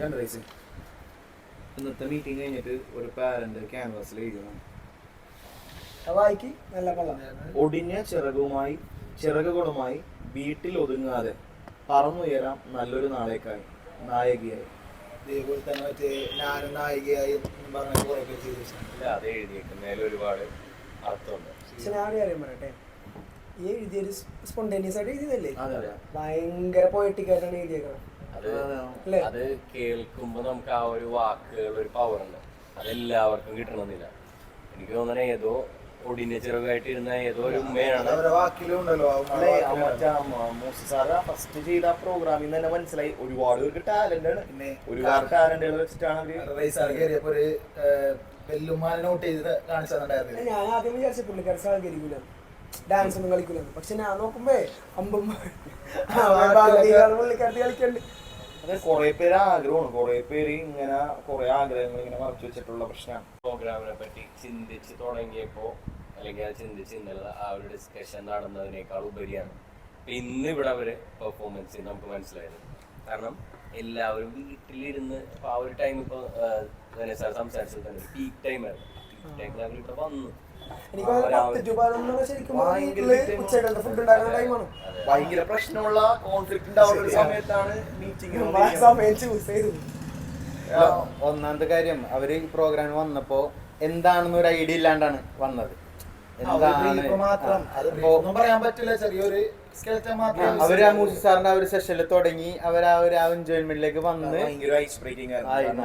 രണ്ട് റൈസ് ഇന്നത്തെ മീറ്റിംഗ് കഴിഞ്ഞിട്ട് ഒരു പാരന്റ് ക്യാൻവാസിൽ എഴുതണം വായിക്ക് നല്ല കള്ളം. ഒടിഞ്ഞ ചിറകുമായി ചിറകുകളുമായി വീട്ടിൽ ഒതുങ്ങാതെ പറന്നുയരാം നല്ലൊരു നാളേക്കായി. നായകിയായി. ഇതേപോലെ തന്നെ മറ്റേ ഞാനും നായികയായി പറഞ്ഞ കുറെ പേര് ചെയ്തു അത് എഴുതിയേക്കുന്നതിൽ ഒരുപാട് അർത്ഥമുണ്ട്. പക്ഷെ ഞാൻ കാര്യം പറയട്ടെ? ഈ എഴുതിയൊരു സ്പോണ്ടേനിയസ് ആയിട്ട് എഴുതിയതല്ലേ? ഭയങ്കര പോയിട്ടിക്കായിട്ടാണ് ആയിട്ടാണ് എഴുതിയേക്കുന്നത് അത്? അത് കേൾക്കുമ്പോ നമുക്ക് ആ ഒരു വാക്കുകൾ ഒരു പവർ ഉണ്ട്. അതെല്ലാവർക്കും കിട്ടണമെന്നില്ല. എനിക്ക് തോന്നണേ ഏതോ ഒടിഞ്ഞ ചെറുതായിട്ട് ഇരുന്ന ഏതോ ഒരു ഉമ്മയാണ്. മൂസി സാറ് ഫസ്റ്റ് ചെയ്ത ആ പ്രോഗ്രാമിൽ നിന്ന് തന്നെ മനസ്സിലായി. ഒരുപാട് പേർക്ക് ടാലന്റ് ആണ്. പിന്നെ ഒരുപാട് ടാലന്റുകൾ വെച്ചിട്ടാണ് അവർ റൈസാർ കയറിയപ്പോ ഒരു നോട്ട് ചെയ്ത് കാണിച്ചു ഞാൻ ആദ്യം വിചാരിച്ചു പുള്ളിക്കാർ സഹകരിക്കൂല ഡാൻസ് ഒന്നും കളിക്കില്ല പക്ഷെ ഞാൻ നോക്കുമ്പോ അമ്പം പുള്ളിക്കാരത്തി കളിക്കണ്ട്. അത് കുറെ പേര് ആഗ്രഹമാണ്. കുറെ പേര് ഇങ്ങനെ കുറെ ആഗ്രഹങ്ങൾ ഇങ്ങനെ മറച്ചു വെച്ചിട്ടുള്ള പ്രശ്നമാണ് പ്രോഗ്രാമിനെ പറ്റി ചിന്തിച്ച് തുടങ്ങിയപ്പോ അല്ലെങ്കിൽ അത് ചിന്തിച്ച് ഇന്നലെ ആ ഒരു ഡിസ്കഷൻ നടന്നതിനേക്കാൾ ഉപരിയാണ് ഇപ്പൊ ഇന്ന് ഇവിടെ അവർ പെർഫോമൻസ് നമുക്ക് മനസ്സിലായത്. കാരണം എല്ലാവരും വീട്ടിലിരുന്ന് ഇപ്പൊ ആ ഒരു ടൈം ഇപ്പൊ സാർ സംസാരിച്ചത് തന്നെ പീക്ക് ടൈം ആയിരുന്നു. പീക്ക് ടൈമിൽ അവർ ഇവിടെ വന്നു. ഭയങ്കര പ്രശ്നമുള്ള കോൺഫ്ലിക്റ്റ് ഉണ്ടാവുന്ന ഒരു സമയത്താണ് മീറ്റിംഗ് ഒന്നാമത്തെ കാര്യം അവർ ഈ പ്രോഗ്രാമിൽ വന്നപ്പോ എന്താണെന്ന് ഒരു ഐഡിയ ഇല്ലാണ്ടാണ് വന്നത്. ബ്രീഫ് മാത്രം. അത് brief പറയാൻ പറ്റില്ല. ചെറിയൊരു സ്കെൽറ്റൻ മാത്രം അവർ ആ മൂസി സാറിന്റെ ആ ഒരു സെഷനിൽ തുടങ്ങി അവർ ആ ഒരു ആ എൻജോയ്മെന്റിലേക്ക് വന്ന് ഭയങ്കര ഐസ് ബ്രേക്കിംഗ് ആയിരുന്നു.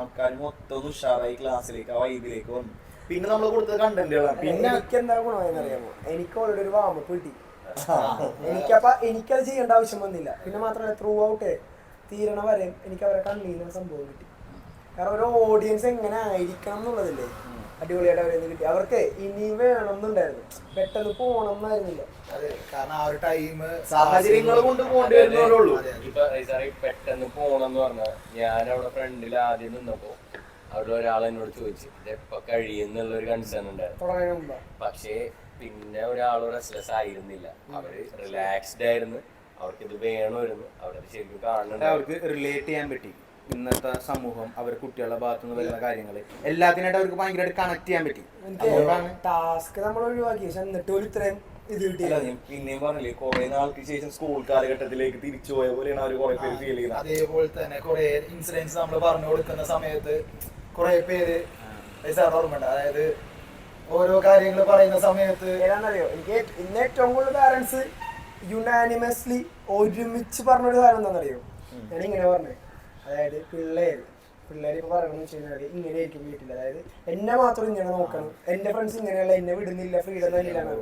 ആൾക്കാർ മൊത്തം ഉഷാറായി ക്ലാസ്സിലേക്ക് ആ വൈബിലേക്ക് വന്നു. പിന്നെ നമ്മൾ കൊടുത്തത് കണ്ടന്റുകളാണ് പിന്നെ എനിക്ക് എന്താ ഗുണമെന്ന് അറിയാമോ? എനിക്ക് ഓൾറെഡി ഒരു വാമപ്പ് കിട്ടി എനിക്കപ്പ എനിക്കത് ചെയ്യേണ്ട ആവശ്യം വന്നില്ല. പിന്നെ മാത്രമല്ല ത്രൂ ഔട്ട് തീരണ വരെ എനിക്ക് അവരെ കണ്ണീന്ന സംഭവം കിട്ടി. കാരണം ഒരു ഓഡിയൻസ് എങ്ങനെ ആയിരിക്കണം എന്നുള്ളതല്ലേ? അടിപൊളിയായിട്ട് അവരെ കിട്ടി. അവർക്ക് ഇനി വേണം എന്നുണ്ടായിരുന്നു പെട്ടെന്ന് പോകണം എന്നായിരുന്നില്ല അതെ കാരണം ആ ഒരു ടൈം സാഹചര്യങ്ങൾ കൊണ്ട് പോകേണ്ടി വരുന്നവരേ ഉള്ളൂ. ഇപ്പൊ സാറേ പെട്ടെന്ന് പോണെന്ന് പറഞ്ഞാൽ ഞാൻ അവിടെ ഫ്രണ്ടിൽ ആദ്യം നിന്നപ്പോ അവിടെ ഒരാൾ എന്നോട് ചോദിച്ചു ഇതെപ്പോ എപ്പോ കഴിയുന്നുള്ള ഒരു കൺസേൺ ഉണ്ടായിരുന്നു പക്ഷേ പിന്നെ ഒരാൾ റെസ്ലെസ് ആയിരുന്നില്ല. അവർ റിലാക്സ്ഡ് ആയിരുന്നു. അവർക്ക് ഇത് വേണമായിരുന്നു അവരത് ശരിക്കും കാണുന്നുണ്ട് അവർക്ക് റിലേറ്റ് ചെയ്യാൻ പറ്റി. ഇന്നത്തെ സമൂഹം അവർ കുട്ടികളുടെ ഭാഗത്തു നിന്ന് വരുന്ന കാര്യങ്ങൾ എല്ലാത്തിനായിട്ട് അവർക്ക് ഭയങ്കരമായിട്ട് കണക്ട് ചെയ്യാൻ പറ്റി. ടാസ്ക് നമ്മൾ ഒഴിവാക്കി. പക്ഷെ എന്നിട്ട് ഒരു ഇത്രയും ഇത് കിട്ടിയില്ല. പിന്നെയും പറഞ്ഞില്ലേ കുറെ നാൾക്ക് ശേഷം സ്കൂൾ കാലഘട്ടത്തിലേക്ക് തിരിച്ചു പോയ പോലെയാണ് അവർ കുറെ പേര് ഫീൽ ചെയ്യുന്നത്. അതേപോലെ തന്നെ കുറെ ഇൻസിഡൻസ് നമ്മൾ പറഞ്ഞു കൊടുക്കുന്ന സമയത്ത് കുറെ പേര് സാർ ഓർമ്മയുണ്ട് അതായത് ഓരോ കാര്യങ്ങൾ പറയുന്ന സമയത്ത് ഏതാണെന്നറിയോ? എനിക്ക് ഇന്ന് ഏറ്റവും കൂടുതൽ പാരൻസ് യുനാനിമസ്ലി ഒരുമിച്ച് പറഞ്ഞൊരു കാര്യം എന്താണെന്നറിയോ? ഞാൻ ഇങ്ങനെ പറഞ്ഞു. അതായത് പിള്ളേര് പിള്ളേർ ഇപ്പൊ പറയണമെന്ന് വെച്ച് കഴിഞ്ഞാൽ ഇങ്ങനെ ആയിരിക്കും വീട്ടിൽ അതായത് എന്നെ മാത്രം ഇങ്ങനെ നോക്കണം. എന്റെ ഫ്രണ്ട്സ് ഇങ്ങനെയുള്ള എന്നെ വിടുന്നില്ല ഫ്രീഡം തന്നെയാണ്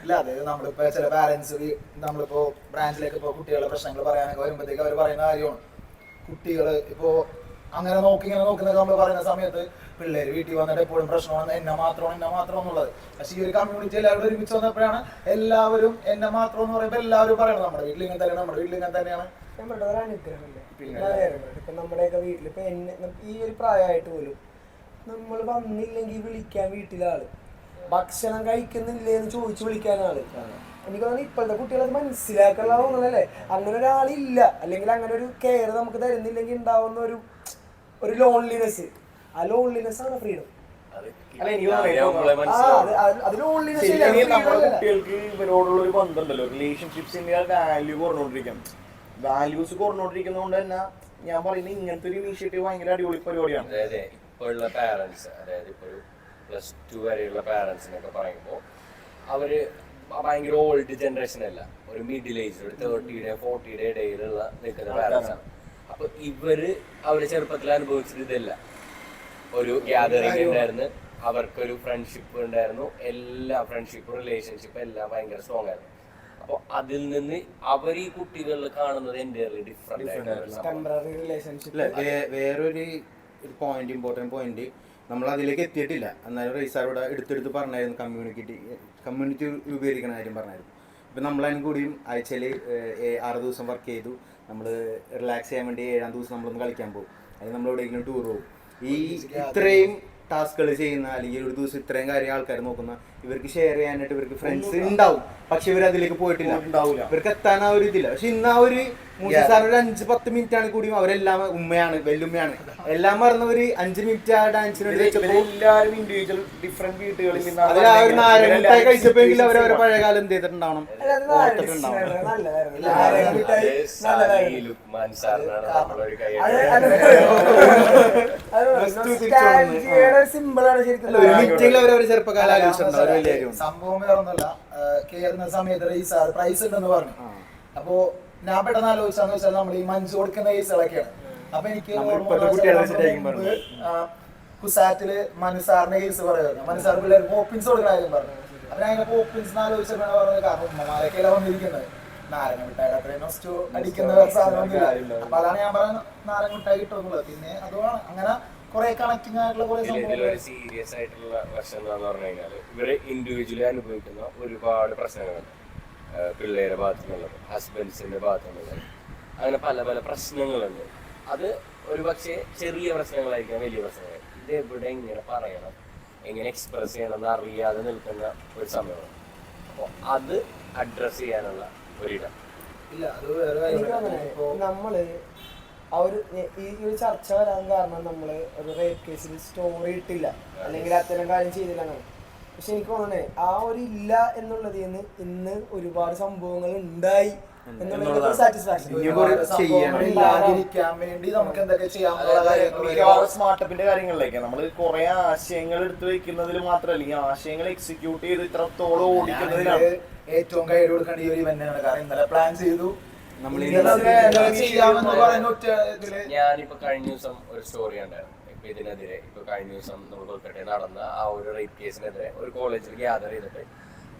ഇല്ല അത് നമ്മളിപ്പോ ചില പാരന്റ്സ് നമ്മളിപ്പോ ബ്രാഞ്ചിലേക്ക് ഇപ്പോ കുട്ടികളുടെ പ്രശ്നങ്ങൾ പറയാനൊക്കെ വരുമ്പോഴത്തേക്ക് അവർ പറയുന്ന കാര്യമാണ്. കുട്ടികൾ ഇപ്പോ അങ്ങനെ നോക്കി ഇങ്ങനെ നോക്കുന്നൊക്കെ നമ്മൾ പറയുന്ന സമയത്ത് പിള്ളേര് വീട്ടിൽ വന്നിട്ട് എപ്പോഴും പ്രശ്നമാണ് എന്നെ മാത്രമാണ് എന്നെ മാത്രം എന്നുള്ളത് പക്ഷെ ഈ ഒരു കമ്മ്യൂണിറ്റി എല്ലാവരും ഒരുമിച്ച് വന്നപ്പോഴാണ് എല്ലാവരും എന്നെ മാത്രം എന്ന് പറയുമ്പോൾ എല്ലാവരും പറയണം നമ്മുടെ വീട്ടിൽ ഇങ്ങനെ തന്നെയാണ് നമ്മുടെ വീട്ടിൽ ഇങ്ങനെ തന്നെയാണ്. ഞാൻ പറഞ്ഞത് ഒരു അനുഗ്രഹമല്ലേ? ഇപ്പൊ നമ്മുടെയൊക്കെ വീട്ടിൽ ഇപ്പൊ എന്നെ ഈ ഒരു പ്രായമായിട്ട് പോലും നമ്മൾ വന്നില്ലെങ്കിൽ വിളിക്കാൻ വീട്ടിലെ ആൾ. ഭക്ഷണം കഴിക്കുന്നില്ലേ എന്ന് ചോദിച്ചു വിളിക്കാൻ ആൾ. എനിക്ക് തോന്നുന്നു ഇപ്പോഴത്തെ കുട്ടികളത് മനസ്സിലാക്കാനുള്ള തോന്നണല്ലേ? അങ്ങനെ ഒരാളില്ല. അല്ലെങ്കിൽ അങ്ങനെ ഒരു കെയർ നമുക്ക് തരുന്നില്ലെങ്കിൽ ഉണ്ടാവുന്ന ഒരു ഒരു ലോൺലിനെസ് ആ ലോൺലിനെസ് ആണ് ഫ്രീഡം കുട്ടികൾക്ക് ഇവരോടുള്ള ഒരു ബന്ധമുണ്ടല്ലോ റിലേഷൻഷിപ്സിന്റെ വാല്യൂ വാല്യൂസ് കുറഞ്ഞോണ്ടിരിക്കുന്നതുകൊണ്ട് തന്നെ ഞാൻ പറയുന്നത് ഇങ്ങനത്തെ ഒരു ഇനീഷ്യേറ്റീവ് ഭയങ്കര അടിപൊളി പരിപാടിയാണ്. ഇപ്പോഴുള്ള പാരൻസ് അതായത് ഇപ്പോൾ ഒരു പ്ലസ് ടു വരെയുള്ള പാരൻസിനൊക്കെ പറയുമ്പോൾ അവർ ഭയങ്കര ഓൾഡ് ജനറേഷൻ അല്ല. ഒരു മിഡിൽ ഏജ് ഒരു തേർട്ടിയുടെ ഫോർട്ടിയുടെ ഇടയിലുള്ള നിൽക്കുന്ന പാരൻസ് ആണ്. അപ്പൊ ഇവർ അവർ ചെറുപ്പത്തിൽ അനുഭവിച്ചത് ഇതല്ല. ഒരു ഗ്യാതറിംഗ് ഉണ്ടായിരുന്നു. അവർക്കൊരു ഫ്രണ്ട്ഷിപ്പ് ഉണ്ടായിരുന്നു. എല്ലാ ഫ്രണ്ട്ഷിപ്പ് റിലേഷൻഷിപ്പ് എല്ലാം ഭയങ്കര സ്ട്രോങ് ആയിരുന്നു. അപ്പൊ അതിൽ നിന്ന് അവർ ഈ കുട്ടികളിൽ കാണുന്നത് എന്റെ വേറൊരു ഒരു പോയിന്റ് ഇമ്പോർട്ടന്റ് പോയിന്റ് നമ്മൾ അതിലേക്ക് എത്തിയിട്ടില്ല. എന്നാലും റൈസാറോട് എടുത്തെടുത്ത് പറഞ്ഞായിരുന്നു കമ്മ്യൂണിറ്റി കമ്മ്യൂണിറ്റി രൂപീകരിക്കണ കാര്യം പറഞ്ഞായിരുന്നു. ഇപ്പം നമ്മളതിനും കൂടിയും ആഴ്ചയിൽ ആറ് ദിവസം വർക്ക് ചെയ്തു. നമ്മൾ റിലാക്സ് ചെയ്യാൻ വേണ്ടി ഏഴാം ദിവസം നമ്മളൊന്ന് കളിക്കാൻ പോകും. അല്ലെങ്കിൽ നമ്മൾ എവിടെയെങ്കിലും ടൂർ പോകും. ഈ ഇത്രയും ടാസ്കുകൾ ചെയ്യുന്ന അല്ലെങ്കിൽ ഒരു ദിവസം ഇത്രയും കാര്യം ആൾക്കാർ നോക്കുന്ന ഇവർക്ക് ഷെയർ ചെയ്യാനായിട്ട് ഇവർക്ക് ഫ്രണ്ട്സ് ഉണ്ടാവും. പക്ഷെ ഇവർ അതിലേക്ക് പോയിട്ടില്ല. ഉണ്ടാവില്ല ഇവർക്ക് എത്താൻ ആ ഒരു ഇതില്ല. പക്ഷെ ഇന്ന് ആ ഒരു മൂസി സാർ ഒരു അഞ്ച് പത്ത് മിനിറ്റ് ആണ് കൂടിയും അവരെല്ലാം ഉമ്മയാണ് വെല്ലുമ്മയാണ്. എല്ലാം മറന്നവര് അഞ്ച് മിനിറ്റ് ആ ഡാൻസിന് വേണ്ടി വെച്ചപ്പോൾ എല്ലാവരും ഇൻഡിവിജ്വൽ ഡിഫറെന്റ് വീട്ടുകളിൽ നിന്നാണ് അതിൽ ആ ഒരു അവർ അവരെ പഴയകാലം പഴയ കാലം എന്ത് ചെയ്തിട്ടുണ്ടാവണം? ഓർത്തിട്ടുണ്ടാവണം. symbol ആണ് ശരിക്കും ഒരു മിനിറ്റിൽ അവർ ചെറുപ്പകാലം ആലോചിച്ചിട്ടുണ്ടാവും സംഭവം വേറൊന്നുമല്ല കയറുന്ന സമയത്ത് റീസാർ പ്രൈസ് ഉണ്ടെന്ന് പറഞ്ഞു. അപ്പോ ഞാൻ പെട്ടെന്ന് ആലോചിച്ചാന്ന് വെച്ചാൽ നമ്മൾ ഈ മഞ്ച് കൊടുക്കുന്ന കേസുകളൊക്കെയാണ്. അപ്പൊ എനിക്ക് കുസാറ്റിൽ മനുസാറിന്റെ കേസ് പറയുന്നത് മനുസാർ പിള്ളേർ പോപ്പിൻസ് കൊടുക്കുന്ന കാര്യം പറഞ്ഞു. അപ്പൊ ഞാൻ പോപ്പിൻസ് ആലോചിച്ചപ്പോഴാണ് പറഞ്ഞത് കാരണം ഉമ്മമാരൊക്കെയല്ല വന്നിരിക്കുന്നത്. നാരങ്ങ മിഠായി അത്രയും നൊസ്റ്റു അടിക്കുന്ന സാധനം അപ്പൊ അതാണ് ഞാൻ പറയുന്നത് നാരങ്ങ മിഠായി കിട്ടുമെന്നുള്ളത്. പിന്നെ അതുമാണ് അങ്ങനെ കുറെ കണക്റ്റിംഗ് ആയിട്ടുള്ള കുറെ ഇതിലൊരു സീരിയസ് ആയിട്ടുള്ള പ്രശ്നം എന്താന്ന് പറഞ്ഞു കഴിഞ്ഞാൽ ഇവർ ഇൻഡിവിജ്വലി അനുഭവിക്കുന്ന ഒരുപാട് പ്രശ്നങ്ങളുണ്ട് പിള്ളേരുടെ ഭാഗത്തുനിന്നുള്ളത് ഹസ്ബൻഡ്സിന്റെ ഭാഗത്തുനിന്നുള്ളത് അങ്ങനെ പല പല പ്രശ്നങ്ങളുണ്ട്. അത് ഒരു പക്ഷേ ചെറിയ പ്രശ്നങ്ങളായിരിക്കാം വലിയ പ്രശ്നങ്ങൾ ഇത് എവിടെ എങ്ങനെ പറയണം എങ്ങനെ എക്സ്പ്രസ് ചെയ്യണം എന്ന് അറിയാതെ നിൽക്കുന്ന ഒരു സമയമാണ്. അപ്പോൾ അത് അഡ്രസ്സ് ചെയ്യാനുള്ള ഒരിടം. ഇല്ല അത് വേറെ നമ്മൾ ആ ഒരു ഈ ഒരു ചർച്ച വരാൻ കാരണം നമ്മൾ ഒരു റേപ്പ് കേസിൽ സ്റ്റോറി ഇട്ടില്ല. അല്ലെങ്കിൽ അത്തരം കാര്യം ചെയ്തില്ല എന്നാണ് പക്ഷെ എനിക്ക് തോന്നണേ ആ ഒരു ഇല്ല എന്നുള്ളതിൽ നിന്ന് ഇന്ന് ഒരുപാട് സംഭവങ്ങൾ ഉണ്ടായി സ്മാർട്ടപ്പിന്റെ കാര്യങ്ങളിലേക്ക് നമ്മൾ കുറെ ആശയങ്ങൾ എടുത്തു വെക്കുന്നതിൽ മാത്രമല്ല ഈ ആശയങ്ങൾ എക്സിക്യൂട്ട് ചെയ്ത് ഇത്രത്തോളം ഓടിക്കുന്നതിലാണ്. ഏറ്റവും കൈ കൊടുക്കേണ്ട ഈ ഒരു ഇവന്റാണ് കാരണം ഇന്നലെ പ്ലാൻ ചെയ്തു. ഞാനിപ്പോ കഴിഞ്ഞ ദിവസം ഒരു സ്റ്റോറി ഉണ്ടായിരുന്നു ഇപ്പൊ ഇതിനെതിരെ ഇപ്പൊ കഴിഞ്ഞ ദിവസം നമ്മൾ കൊൽക്കട്ടയിൽ നടന്ന ആ ഒരു റേപ്പ് കേസിനെതിരെ ഒരു കോളേജിൽ ഗ്യാദർ ചെയ്തിട്ട്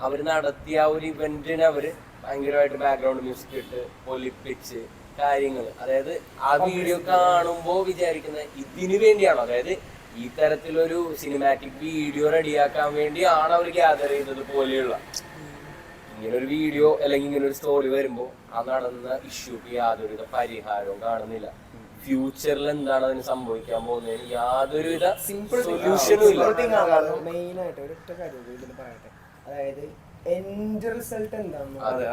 അവർ നടത്തിയ ആ ഒരു ഇവന്റിന് അവർ ഭയങ്കരമായിട്ട് ബാക്ക്ഗ്രൗണ്ട് മ്യൂസിക് ഇട്ട് പൊലിപ്പിച്ച് കാര്യങ്ങൾ അതായത് ആ വീഡിയോ കാണുമ്പോ വിചാരിക്കുന്ന ഇതിനു വേണ്ടിയാണോ? അതായത് ഈ തരത്തിലൊരു സിനിമാറ്റിക് വീഡിയോ റെഡിയാക്കാൻ വേണ്ടിയാണ് അവർ ഗ്യാദർ ചെയ്തത് പോലെയുള്ള. ഇങ്ങനെ ഒരു വീഡിയോ അല്ലെങ്കിൽ ഇങ്ങനെ ഒരു സ്റ്റോറി വരുമ്പോൾ ആ നടന്ന ഇഷ്യൂക്ക് യാതൊരുവിധ പരിഹാരവും കാണുന്നില്ല. ഫ്യൂച്ചറിൽ എന്താണ് അതിന് സംഭവിക്കാൻ പോകുന്നതിന് യാതൊരുവിധ സൊല്യൂഷനും ഇല്ല. മെയിൻ ആയിട്ട് ഒരൊറ്റ കാര്യം ഇതിൽ പറയട്ടെ. അതായത് എന്റെ റിസൾട്ട് അതെ.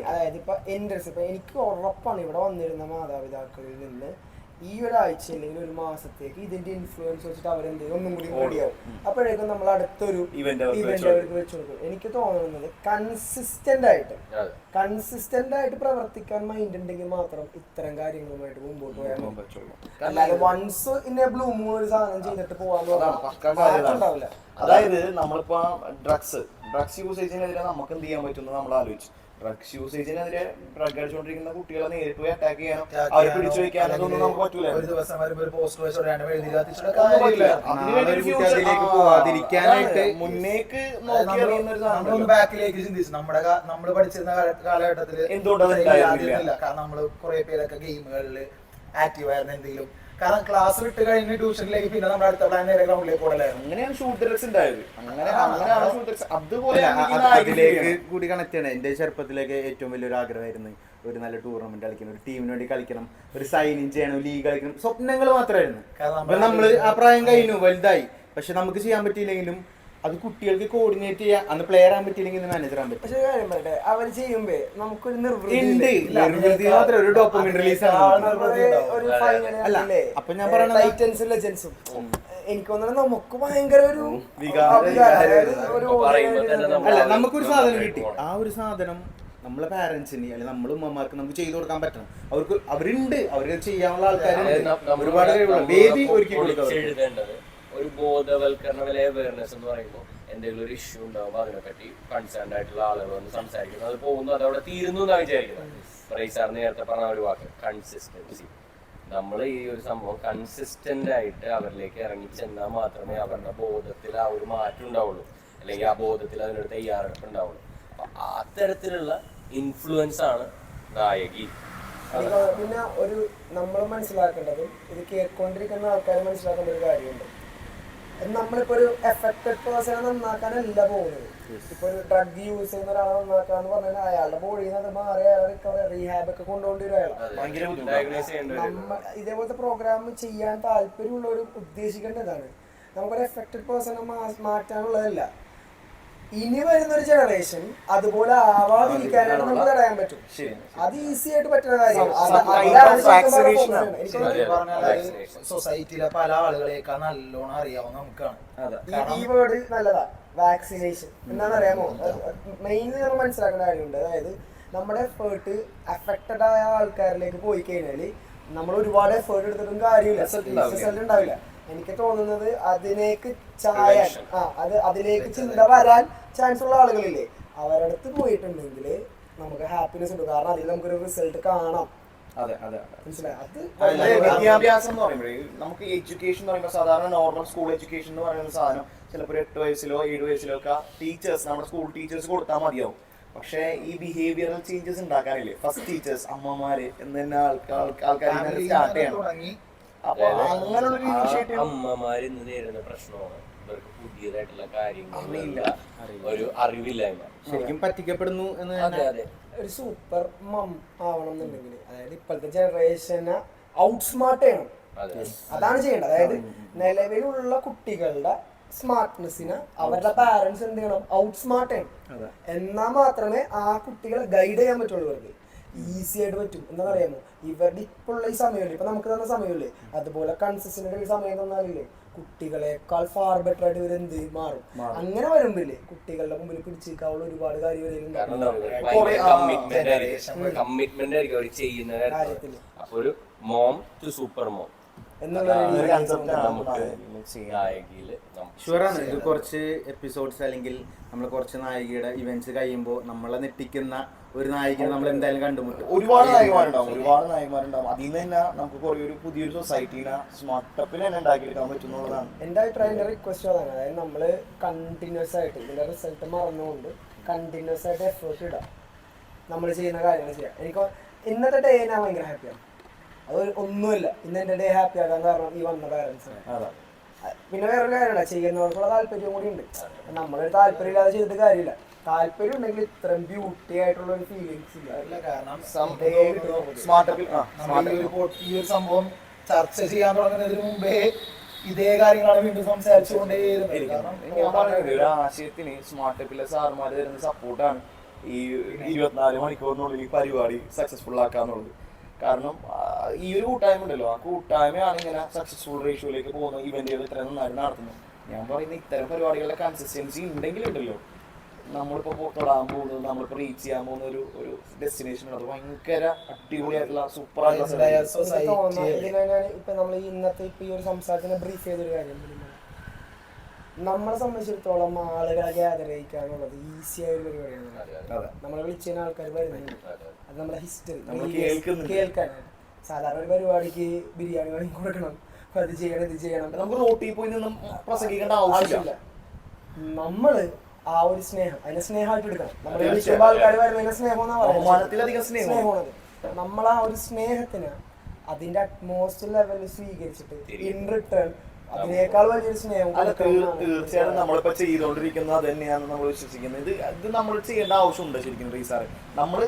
അതായത് ഇപ്പൊ എന്റെ റിസൾട്ട് എനിക്ക് ഉറപ്പാണ് ഇവിടെ വന്നിരുന്ന മാതാപിതാക്കളിൽ നിന്ന് ഈ ഒരാഴ്ച അല്ലെങ്കിൽ ഒരു മാസത്തേക്ക് ഇതിന്റെ ഇൻഫ്ലുവൻസ് വെച്ചിട്ട് അവരെന്തെങ്കിലും ഒന്നും കൂടി റെഡിയാവും അപ്പോഴേക്കും നമ്മൾ അടുത്തൊരു ഇവന്റ് അവർക്ക് വെച്ചു കൊടുക്കും. എനിക്ക് തോന്നുന്നത് കൺസിസ്റ്റന്റ് ആയിട്ട് കൺസിസ്റ്റന്റ് ആയിട്ട് പ്രവർത്തിക്കാൻ മൈൻഡ് ഉണ്ടെങ്കിൽ മാത്രം ഇത്തരം കാര്യങ്ങളുമായിട്ട് മുമ്പോട്ട് പോയാൽ മതി. അല്ലാതെ വൺസ് ഇന്നെ ബ്ലൂ മൂൺ ഒരു സാധനം ചെയ്തിട്ട്. ഉണ്ടാവില്ല. അതായത് നമ്മളിപ്പോ ഡ്രഗ്സ് ഡ്രഗ്സ് യൂസേജിനെതിരെ നമുക്ക് എന്ത് ചെയ്യാൻ പറ്റുന്നു നമ്മൾ ആലോചിച്ചു. ഡ്രഗ്സ് യൂസേജിനെതിരെ ഡ്രഗ് അടിച്ചുകൊണ്ടിരിക്കുന്ന കുട്ടികളെ നേരിട്ട് പോയി അറ്റാക്ക് ചെയ്യണം. അവരെ പിടിച്ചു വയ്ക്കാനൊന്നും നമുക്ക് പറ്റൂല. ഒരു ദിവസം വരുമ്പോ ഒരു പോസ്റ്റ് വെച്ച് രണ്ട് എഴുതി പോവാതിരിക്കാനായിട്ട് മുന്നേക്ക് നോക്കി അറിയുന്ന ഒരു സാധനം ബാക്കിലേക്ക് ചിന്തിച്ചു. നമ്മുടെ നമ്മൾ പഠിച്ചിരുന്ന കാലഘട്ടത്തിൽ എന്തുകൊണ്ടാണ്. കാരണം നമ്മൾ കുറെ പേരൊക്കെ ഗെയിമുകളിൽ ആക്റ്റീവ് ആയിരുന്നു എന്തെങ്കിലും കാരണം ക്ലാസ് വിട്ട് കഴിഞ്ഞ് ട്യൂഷനിലേക്ക് പിന്നെ നമ്മുടെ അടുത്ത പ്ലാൻ നേരെ ഗ്രൗണ്ടിലേക്ക് പോകലായിരുന്നു അങ്ങനെയാണ് ഷൂട്ട് ഡ്രഗ്സ് ഉണ്ടായത്. അങ്ങനെ അങ്ങനെയാണ് ഷൂട്ട് ഡ്രഗ്സ് അതുപോലെ അതിലേക്ക് കൂടി കണക്ട് ചെയ്യണം. എന്റെ ചെറുപ്പത്തിലേക്ക് ഏറ്റവും വലിയൊരു ആഗ്രഹമായിരുന്നു ഒരു നല്ല ടൂർണമെന്റ് കളിക്കണം ഒരു ടീമിന് വേണ്ടി കളിക്കണം ഒരു സൈനിങ് ചെയ്യണം ലീഗ് കളിക്കണം. സ്വപ്നങ്ങൾ മാത്രമായിരുന്നു. നമ്മൾ ആ പ്രായം കഴിഞ്ഞു വലുതായി. പക്ഷെ നമുക്ക് ചെയ്യാൻ പറ്റിയില്ലെങ്കിലും അത് കുട്ടികൾക്ക് കോർഡിനേറ്റ് ചെയ്യാൻ അന്ന് പ്ലെയർ ആകാൻ പറ്റിയില്ലെങ്കിൽ മാനേജർ ആകാൻ പറ്റും. പക്ഷേ കാര്യം പറയട്ടെ അവർ ചെയ്യുമ്പോ നമുക്കൊരു നിർവൃതി ഉണ്ട്. നിർവൃതി മാത്രം ഒരു ഡോപ്പമിൻ റിലീസ് ആണ് ഒരു ഫൈനൽ അല്ല? അപ്പൊ ഞാൻ പറയുന്നത് ടൈറ്റൻസും ലെജൻസും എനിക്ക് തോന്നുന്നത് നമുക്ക് ഭയങ്കര ഒരു അല്ല നമുക്കൊരു സാധനം കിട്ടി. ആ ഒരു സാധനം നമ്മളെ പാരന്റ്സിന് അല്ലെങ്കിൽ നമ്മളെ ഉമ്മമാർക്ക് നമുക്ക് ചെയ്തു കൊടുക്കാൻ പറ്റണം. അവർക്ക് അവരുണ്ട്. അവർക്ക് ചെയ്യാനുള്ള ആൾക്കാരുണ്ട്. ഒരുപാട് ബേബി വേദി ഒരുക്കി. പൊളിച്ചെഴുതേണ്ടത് ഒരു ബോധവൽക്കരണ വില അവയർനെസ് എന്ന് പറയുമ്പോൾ എന്തെങ്കിലും ഒരു ഇഷ്യൂ ഉണ്ടാവുമ്പോൾ അതിനെപ്പറ്റി കൺസേൺഡ് ആയിട്ടുള്ള ആളുകൾ വന്ന് സംസാരിക്കുന്നു. അത് പോകുന്നു അതവിടെ തീരുന്നു എന്നാണ് വിചാരിക്കുന്നത്. പ്രൈസാർ സാർ നേരത്തെ പറഞ്ഞ ഒരു വാക്ക് കൺസിസ്റ്റൻസി നമ്മൾ ഈ ഒരു സംഭവം കൺസിസ്റ്റന്റ് ആയിട്ട് അവരിലേക്ക് ഇറങ്ങി ചെന്നാൽ മാത്രമേ അവരുടെ ബോധത്തിൽ ആ ഒരു മാറ്റം ഉണ്ടാവുള്ളൂ. അല്ലെങ്കിൽ ആ ബോധത്തിൽ അതിനൊരു തയ്യാറെടുപ്പ് ഉണ്ടാവുള്ളൂ. അപ്പൊ ആ തരത്തിലുള്ള ഇൻഫ്ലുവൻസ് ആണ് നായകി. പിന്നെ ഒരു നമ്മൾ മനസ്സിലാക്കേണ്ടത് ഇത് കേൾക്കൊണ്ടിരിക്കുന്ന ആൾക്കാർ മനസ്സിലാക്കേണ്ട ഒരു കാര്യമുണ്ട്. നമ്മളിപ്പോ ഒരു എഫക്റ്റഡ് പേഴ്സണെ നന്നാക്കാനല്ല പോകുന്നത്. ഇപ്പൊ ഒരു ഡ്രഗ് യൂസ് ചെയ്യുന്ന ഒരാളെ നന്നാക്കാന്ന് പറഞ്ഞാൽ അയാളുടെ ബോഡിയിൽ നിന്ന് അത് മാറി അയാളെ റിക്കവറി റീഹാബ് ഒക്കെ കൊണ്ടുപോകേണ്ടി വരും നമ്മ ഇതേപോലത്തെ പ്രോഗ്രാം ചെയ്യാൻ താല്പര്യമുള്ളവർ ഉദ്ദേശിക്കേണ്ടതാണ് നമുക്കൊരു എഫക്റ്റഡ് പേഴ്സണെ മാറ്റാനുള്ളതല്ല. ഇനി വരുന്ന ഒരു ജനറേഷൻ അതുപോലെ ആവാതിരിക്കാനാണ് നമുക്ക് തടയാൻ പറ്റും. അത് ഈസി ആയിട്ട് പറ്റുന്ന കാര്യം. സൊസൈറ്റിയിലെ പല ആളുകളെയൊക്കെ നല്ലോണം അറിയാവുന്ന നമുക്കാണ്. അതെ. ഈ- വേർഡ് നല്ലതാ. വാക്സിനേഷൻ എന്താണെന്ന് അറിയാമോ മെയിൻലി നമ്മൾ മനസ്സിലാക്കേണ്ട കാര്യമുണ്ട്. അതായത് നമ്മുടെ എഫേർട്ട് അഫക്റ്റഡ് ആയ ആൾക്കാരിലേക്ക് പോയി കഴിഞ്ഞാൽ നമ്മൾ ഒരുപാട് എഫേർട്ട് എടുത്തിട്ടും കാര്യമില്ല. റിസൾട്ട് ഉണ്ടാവില്ല. എനിക്ക് തോന്നുന്നത് അതിലേക്ക് ചായാൻ ആ അത് അതിലേക്ക് ചിന്ത വരാൻ ചാൻസ് ഉള്ള ആളുകളില്ലേ? അടുത്ത് പോയിട്ടുണ്ടെങ്കിൽ നമുക്ക് ഹാപ്പിനെസ് ഉണ്ട്. കാരണം അതിൽ നമുക്കൊരു റിസൾട്ട് കാണാം. അതെ അതെ വിദ്യാഭ്യാസം എന്ന് പറയുമ്പോഴേ നമുക്ക് എഡ്യൂക്കേഷൻ എന്ന് പറയുമ്പോൾ സാധാരണ നോർമൽ സ്കൂൾ എഡ്യൂക്കേഷൻ എന്ന് പറയുന്ന സാധനം ചിലപ്പോൾ ഒരു എട്ട് വയസ്സിലോ ഏഴ് വയസ്സിലോ ഒക്കെ ടീച്ചേഴ്സ് നമ്മുടെ സ്കൂൾ ടീച്ചേഴ്സ് കൊടുത്താൽ മതിയാവും. പക്ഷേ ഈ ബിഹേവിയറൽ ചേഞ്ചസ് ഉണ്ടാക്കാനില്ലേ? ഫസ്റ്റ് ടീച്ചേഴ്സ് അമ്മമാര് എന്ന് തന്നെ ആൾക്കാർ ആൾക്കാർ സ്റ്റാർട്ട് ചെയ്യണം. അമ്മമാര് ഇന്ന് നേരിടുന്ന പ്രശ്നമാണ്. ഇവർക്ക് പുതിയതായിട്ടുള്ള കാര്യങ്ങളില്ല ഒരു അറിവില്ലായ്മ ശരിക്കും പറ്റിക്കപ്പെടുന്നു എന്ന് അതെ തന്നെ. അതെ. ഒരു സൂപ്പർ മം ആവണം എന്നുണ്ടെങ്കിൽ അതായത് ഇപ്പോഴത്തെ ജനറേഷനെ ഔട്ട് സ്മാർട്ട് ചെയ്യണം അതാണ് ചെയ്യേണ്ടത്. അതായത് നിലവിലുള്ള കുട്ടികളുടെ സ്മാർട്ട്നെസ്സിനെ അവരുടെ പാരന്റ്സ് എന്ത് ചെയ്യണം? ഔട്ട് സ്മാർട്ട് ചെയ്യണം. എന്നാൽ മാത്രമേ ആ കുട്ടികളെ ഗൈഡ് ചെയ്യാൻ പറ്റുള്ളൂ ഇവർക്ക് ഈസി ആയിട്ട് പറ്റും. എന്താ പറയാമോ ഇവരുടെ ഇപ്പോഴുള്ള ഈ സമയമില്ലേ? ഇപ്പൊ നമുക്ക് തന്ന സമയമില്ലേ? അതുപോലെ കൺസിസ്റ്റന്റ് ഒരു സമയം തന്നാലില്ലേ കുട്ടികളെക്കാൾ ഫാർ ബെറ്റർ ആയിട്ട് ഇവർ എന്ത് മാറും. അങ്ങനെ വരുമ്പില്ലേ കുട്ടികളുടെ മുമ്പിൽ പിടിച്ചിരിക്കാനുള്ള ഒരുപാട് കാര്യം ഇവരിലുണ്ടാവും. കാരണം എന്താ പറയുക, കുറെ, ഭയങ്കര ആ, കമ്മിറ്റ്മെന്റ് ആയിരിക്കും. generation കമ്മിറ്റ്മെന്റ് ആയിരിക്കും അവർ ചെയ്യുന്ന കാര്യത്തിൽ ഒരു മോം ടു സൂപ്പർ മോം. ഷുവറാണ് ഇത് കുറച്ച് എപ്പിസോഡ്സ് അല്ലെങ്കിൽ നമ്മൾ കുറച്ച് നായികയുടെ ഇവന്റ്സ് കഴിയുമ്പോൾ നമ്മളെ നെട്ടിക്കുന്ന ഒരു നായികനെ നമ്മൾ എന്തായാലും കണ്ടുമുട്ടും. ഒരുപാട് നായകന്മാരുണ്ടാവും ഒരുപാട് നായകന്മാരുണ്ടാവും അതിൽ നിന്ന് തന്നെ നമുക്ക് കുറേ ഒരു പുതിയൊരു സൊസൈറ്റീനെ സ്മാർട്ടപ്പിൽ തന്നെ ഉണ്ടാക്കിയെടുക്കാൻ പറ്റുന്നുള്ളതാണ് എന്റെ അഭിപ്രായം റിക്വസ്റ്റ് അതാണ് അതായത് നമ്മൾ കണ്ടിന്യൂസ് ആയിട്ട് ഇതിന്റെ റിസൾട്ട് മറന്നുകൊണ്ട് കണ്ടിന്യൂസ് ആയിട്ട് എഫേർട്ട് ഇടാം. നമ്മൾ ചെയ്യുന്ന കാര്യങ്ങൾ ചെയ്യാം. എനിക്ക് ഇന്നത്തെ ഡേ ഞാൻ ഭയങ്കര ഹാപ്പിയാണ് അത് ഒന്നുമില്ല. ഇന്ന് എന്റെ ഡേ ഹാപ്പി ആകാൻ കാരണം ഈ വന്ന പാരൻസ് പിന്നെ വേറൊരു കാര്യമല്ല ചെയ്യുന്നവർക്കുള്ള താല്പര്യം കൂടി ഉണ്ട്. നമ്മളൊരു താല്പര്യം ഇല്ലാതെ ചെയ്തിട്ട് കാര്യമില്ല. താല്പര്യം ഉണ്ടെങ്കിൽ ഇത്രയും ബ്യൂട്ടി ആയിട്ടുള്ള ഒരു ഫീലിങ്സ് ഇല്ല. അല്ല കാരണം ഈ ഒരു ഈ ഒരു സംഭവം ചർച്ച ചെയ്യാൻ തുടങ്ങുന്നതിന് മുമ്പേ ഇതേ കാര്യങ്ങളാണ് വീണ്ടും ഒരു ആശയത്തിന് സ്മാർട്ടപ്പിലെ സാറുമാർ തരുന്ന സപ്പോർട്ടാണ് ഈ ഇരുപത്തിനാല് മണിക്കൂറിനുള്ളിൽ ഈ പരിപാടി സക്സസ്ഫുൾ ആക്കാന്നുള്ളത്. കാരണം ഈ ഒരു കൂട്ടായ്മ ഉണ്ടല്ലോ. ആ കൂട്ടായ്മയാണ് ഇങ്ങനെ സക്സസ്ഫുൾ റേഷ്യോയിലേക്ക് പോകുന്ന ഇവന്റുകൾ ഇത്രയും നന്നായിട്ട് നടത്തുന്നത്. ഞാൻ പറയുന്ന ഇത്തരം പരിപാടികളുടെ കൺസിസ്റ്റൻസി ഉണ്ടെങ്കിലുണ്ടല്ലോ നമ്മളിപ്പോ നമ്മളിപ്പോൾ തൊടാൻ പോകുന്നത് നമ്മളിപ്പോ റീച്ച് ചെയ്യാൻ പോകുന്ന ഒരു ഒരു ഡെസ്റ്റിനേഷൻ അത് ഭയങ്കര അടിപൊളിയായിട്ടുള്ള സൂപ്പർ ആയിട്ടുള്ള ഇപ്പൊ നമ്മൾ ഇന്നത്തെ ഇപ്പൊ ഈ ഒരു സംസാരത്തിനെ ബ്രീഫ് ചെയ്തൊരു കാര്യം. നമ്മളെ സംബന്ധിച്ചിടത്തോളം ആളുകളെ ചെയ്യിക്കാന്നുള്ളത് ഈസി ഒരു പരിപാടിയാണ്. നമ്മളെ വിളിച്ചതിന് ആൾക്കാർ വരുന്നുണ്ട് അത് നമ്മുടെ ഹിസ്റ്ററി. കേൾക്കാനാണ്. സാധാരണ ഒരു പരിപാടിക്ക് ബിരിയാണി വാങ്ങി കൊടുക്കണം. അത് ചെയ്യണം ഇത് ചെയ്യണം. നമുക്ക് റോട്ടിൽ പോയി നിന്നും പ്രസംഗിക്കേണ്ട ആവശ്യമില്ല. നമ്മൾ ആ ഒരു സ്നേഹം അതിനെ സ്നേഹമായിട്ട് എടുക്കണം. വിളിക്കുമ്പോൾ ആൾക്കാർ വരുന്നതിനെ സ്നേഹം. സ്നേഹമാണത് നമ്മൾ ആ ഒരു സ്നേഹത്തിന് അതിന്റെ അറ്റ്മോസ്റ്റ് ലെവലിൽ സ്വീകരിച്ചിട്ട് ഇൻ റിട്ടേൺ അല്ല തീർച്ചയായിട്ടും നമ്മളിപ്പോ ചെയ്തുകൊണ്ടിരിക്കുന്നത് അത് തന്നെയാണ് നമ്മൾ വിശ്വസിക്കുന്നത്. ഇത് ഇത് നമ്മൾ ചെയ്യേണ്ട ആവശ്യമുണ്ട് ശരിക്കും റീസാറ് നമ്മൾ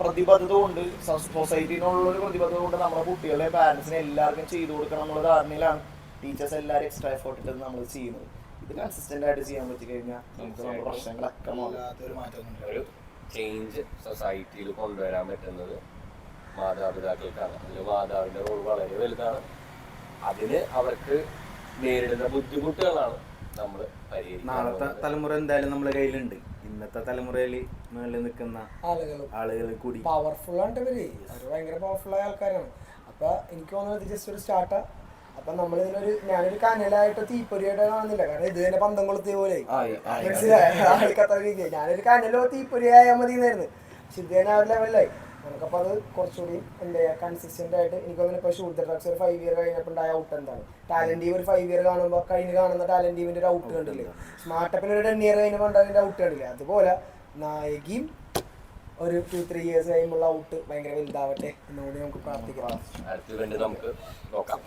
പ്രതിബദ്ധത കൊണ്ട് സൊസൈറ്റിനുള്ള ഒരു പ്രതിബദ്ധത കൊണ്ട് നമ്മുടെ കുട്ടികളെ പാരന്റ്സിനെ എല്ലാവർക്കും ചെയ്തു കൊടുക്കണം എന്നുള്ള ധാരണയിലാണ് ടീച്ചേഴ്സ് എല്ലാവരും എക്സ്ട്രാ എഫോർട്ട് ഇട്ട് നമ്മൾ ചെയ്യുന്നത്. ഇത് കൺസിസ്റ്റന്റ് ആയിട്ട് ചെയ്യാൻ പറ്റി കഴിഞ്ഞാൽ നമുക്ക് നമ്മുടെ പ്രശ്നങ്ങളൊക്കെ ഒരു ചേഞ്ച് സൊസൈറ്റിയിൽ കൊണ്ടുവരാൻ പറ്റുന്നത് മാതാപിതാക്കൾക്കാണ്. അല്ലെങ്കിൽ മാതാവിന്റെ റോൾ വളരെ വലുതാണ്. അതിന് അവർക്ക് നേരിടുന്ന ബുദ്ധിമുട്ടുകളാണ് നമ്മൾ നാളത്തെ തലമുറ എന്തായാലും നമ്മുടെ കയ്യിലുണ്ട്. ഇന്നത്തെ തലമുറയിൽ മുകളിൽ നിൽക്കുന്ന ആളുകളും ആളുകൾ കൂടി. പവർഫുൾ ആണ് ഇവർ. അവർ ഭയങ്കര പവർഫുൾ ആയ ആൾക്കാരാണ്. അപ്പൊ എനിക്ക് തോന്നുന്നത് ജസ്റ്റ് ഒരു സ്റ്റാർട്ടാ അപ്പൊ നമ്മൾ ഇതിനൊരു ഞാനൊരു കനലായിട്ട് തീപ്പൊരിയായിട്ട് കാണുന്നില്ല. കാരണം ഇത് തന്നെ പന്തം കൊളുത്തിയ പോലെ. മനസ്സിലായി? ഞാനൊരു കനലോ തീപ്പൊരിയായാൽ മതി എന്നായിരുന്നു പക്ഷെ ഇത് തന്നെ ആ ഒരു ലെവലിലായി നമുക്കപ്പോൾ അത് കുറച്ചുകൂടി എന്താ കൺസിസ്റ്റന്റ് ആയിട്ട് എനിക്ക് തോന്നുന്നു ഇപ്പോൾ ഷൂട്ട് ഡ്രഗ്സ് ഒരു ഫൈവ് ഇയർ കഴിഞ്ഞപ്പോൾ ഉണ്ടായ ഔട്ട് എന്താണ്? ടാലന്റ് ഈവ് ഒരു ഫൈവ് ഇയർ കാണുമ്പോൾ കഴിഞ്ഞ് കാണുന്ന ടാലന്റ് ടീമിന്റെ ഒരു ഔട്ട് കണ്ടില്ലേ? സ്മാർട്ടപ്പിന് ഒരു ടെൻ ഇയർ കഴിഞ്ഞപ്പോൾ ഉണ്ടായതിന്റെ ഔട്ട് കണ്ടില്ലേ? അതുപോലെ നായകിയും ഒരു ടു ത്രീ ഇയേഴ്സ് കഴിയുമ്പോൾ ഔട്ട് ഭയങ്കര വലുതാവട്ടെ എന്നുകൂടി നമുക്ക് പ്രാർത്ഥിക്കാം. നമുക്ക് നോക്കാം.